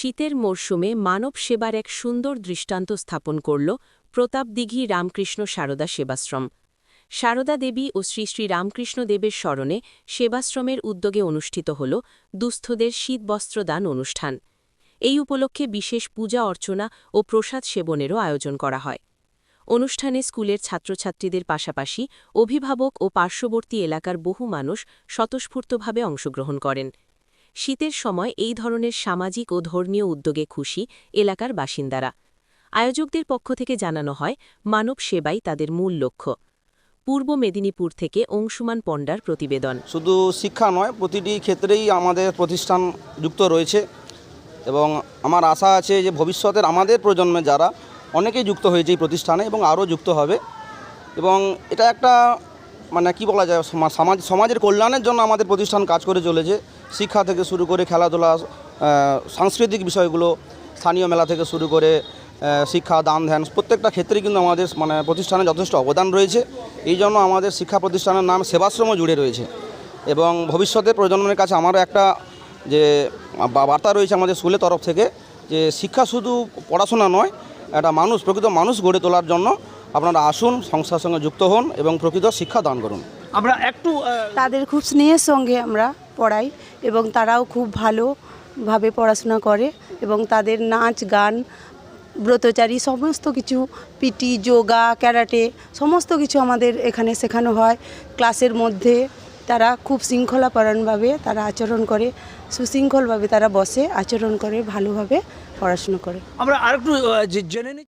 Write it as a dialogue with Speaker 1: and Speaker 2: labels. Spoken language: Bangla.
Speaker 1: শীতের মরশুমে মানব সেবার এক সুন্দর দৃষ্টান্ত স্থাপন করল প্রতাপদিঘি রামকৃষ্ণ সারদা সেবাশ্রম। সারদা দেবী ও শ্রী শ্রী রামকৃষ্ণ দেবের স্মরণে সেবাশ্রমের উদ্যোগে অনুষ্ঠিত হল দুস্থদের শীতবস্ত্রদান অনুষ্ঠান। এই উপলক্ষে বিশেষ পূজা অর্চনা ও প্রসাদ সেবনেরও আয়োজন করা হয়। অনুষ্ঠানে স্কুলের ছাত্রছাত্রীদের পাশাপাশি অভিভাবক ও পার্শ্ববর্তী এলাকার বহু মানুষ স্বতঃস্ফূর্তভাবে অংশগ্রহণ করেন। শীতের সময় এই ধরনের সামাজিক ও ধর্মীয় উদ্যোগে খুশি এলাকার বাসিন্দারা। আয়োজকদের পক্ষ থেকে জানানো হয়, মানব সেবাই তাদের মূল লক্ষ্য। পূর্ব মেদিনীপুর থেকে অংশুমান পণ্ডার প্রতিবেদন।
Speaker 2: শুধু শিক্ষা নয়, প্রতিটি ক্ষেত্রেই আমাদের প্রতিষ্ঠান যুক্ত রয়েছে এবং আমার আশা আছে যে ভবিষ্যতের আমাদের প্রজন্মে যারা অনেকেই যুক্ত হয়েছে এই প্রতিষ্ঠানে এবং আরও যুক্ত হবে এবং এটা একটা মানে কি বলা যায়, সমাজ সমাজের কল্যাণের জন্য আমাদের প্রতিষ্ঠান কাজ করে চলেছে। শিক্ষা থেকে শুরু করে খেলাধুলা সাংস্কৃতিক বিষয়গুলো, স্থানীয় মেলা থেকে শুরু করে শিক্ষা, দান ধ্যান, প্রত্যেকটা ক্ষেত্রেই কিন্তু আমাদের মানে প্রতিষ্ঠানে যথেষ্ট অবদান রয়েছে। এই জন্য আমাদের শিক্ষা প্রতিষ্ঠানের নাম সেবাশ্রমও জুড়ে রয়েছে। এবং ভবিষ্যতে প্রজন্মের কাছে আমারও একটা যে বার্তা রয়েছে আমাদের স্কুলের তরফ থেকে, যে শিক্ষা শুধু পড়াশোনা নয়, একটা মানুষ, প্রকৃত মানুষ গড়ে তোলার জন্য আপনারা আসুন সংস্থার সঙ্গে যুক্ত হন এবং প্রকৃত শিক্ষা দান করুন।
Speaker 3: আমরা একটু
Speaker 4: তাদের খুব স্নেহের সঙ্গে আমরা পড়াই এবং তারাও খুব ভালোভাবে পড়াশোনা করে এবং তাদের নাচ গান ব্রতচারী সমস্ত কিছু পিটি যোগা ক্যারাটে সমস্ত কিছু আমাদের এখানে শেখানো হয়। ক্লাসের মধ্যে তারা খুব শৃঙ্খলাপরায়ণভাবে তারা আচরণ করে সুশৃঙ্খলভাবে তারা বসে আচরণ করে ভালোভাবে পড়াশুনো করে।
Speaker 3: আমরা আরেকটু জেনে নিই